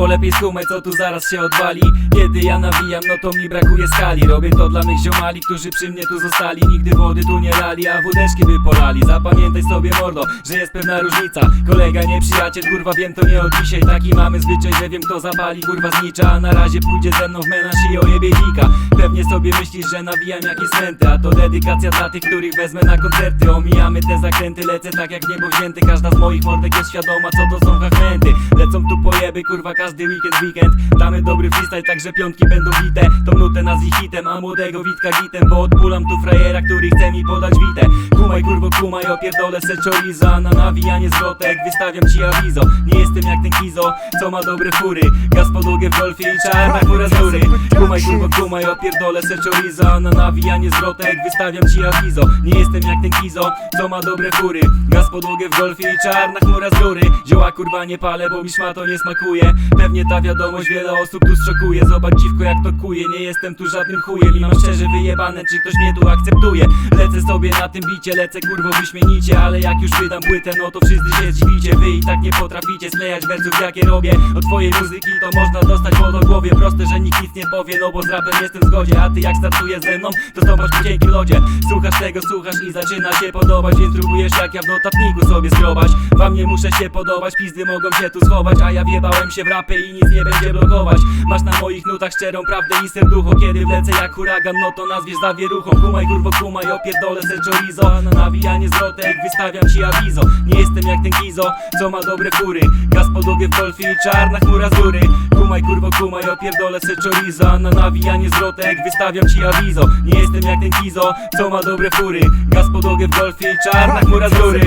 Kurwo lepiej skumaj co tu zaraz się odwali. Kiedy ja nawijam no to mi brakuje skali. Robię to dla mych ziomali, którzy przy mnie tu zostali. Nigdy wody tu nie lali, a wódeczki by polali. Zapamiętaj sobie mordo, że jest pewna różnica. Kolega nie przyjaciel, kurwa wiem to nie od dzisiaj. Taki mamy zwyczaj, że wiem kto zapali, kurwa znicza. A na razie pójdzie ze mną w menaż i ojebie Pewnie sobie myślisz, że nawijam jakieś smenty A to dedykacja dla tych, których wezmę na koncerty. Omijamy te zakręty, lecę tak jak niebo wzięty. Każda z moich mordek jest świadoma, co to są hachmenty Lecą tu pojeby, kurwa każdy weekend, weekend. Damy dobry freestyle, także piątki będą bite. Tą nutę nazwij hitem, a młodego Witka gitem Bo odpulam tu frajera, który chce mi podać witę Kumaj kurwo kumaj, opierdolę se chorizo. A na nawijanie zwrotek wystawiam ci awizo. Nie jestem jak ten kizo, co ma dobre fury. Gaz podłogę w golfie i czarna góra z góry Kumaj kurwo kumaj, opierdolę se chorizo. A na nawijanie zwrotek wystawiam ci awizo. Nie jestem jak ten kizo, co ma dobre fury. Gaz podłogę w golfie i czarna chmura z góry Zioła kurwa nie palę, bo mi szmato nie smakuje. Pewnie ta wiadomość wiele osób tu zszokuje. Zobacz dziwko jak to kuje, nie jestem tu żadnym chujem. I mam szczerze wyjebane, czy ktoś mnie tu akceptuje. Lecę sobie na tym bicie, lecę kurwo wyśmienicie Ale jak już wydam płytę, no to wszyscy się zdziwicie Wy i tak nie potraficie sklejać wersów jakie robię. Od twojej muzyki to można dostać po głowie. Proste, że nikt nic nie powie, no bo z rapem jestem w zgodzie. A ty jak startujesz ze mną, to zobacz po cienkim lodzie. Słuchasz tego, słuchasz i zaczyna się podobać Więc próbujesz jak ja w notatniku sobie skrobać Wam nie muszę się podobać, pizdy mogą się tu schować. A ja wjebałem się w rapy i nic nie będzie blokować. Masz na moich nutach szczerą prawdę i serducho. Kiedy wlecę jak huragan, no to nazwiesz zawieruchą. Kumaj kurwo kumaj, opierdolę se chorizo na nawijanie zwrotek wystawiam ci awizo. Nie jestem jak ten gizo, co ma dobre fury Gaz podłogę w golfie i czarna chmura z góry. Kumaj kurwo kumaj, opierdolę se chorizo. Na nawijanie zwrotek wystawiam ci awizo. Nie jestem jak ten gizo, co ma dobre fury Gaz podłogę w golfie i czarna chmura z góry.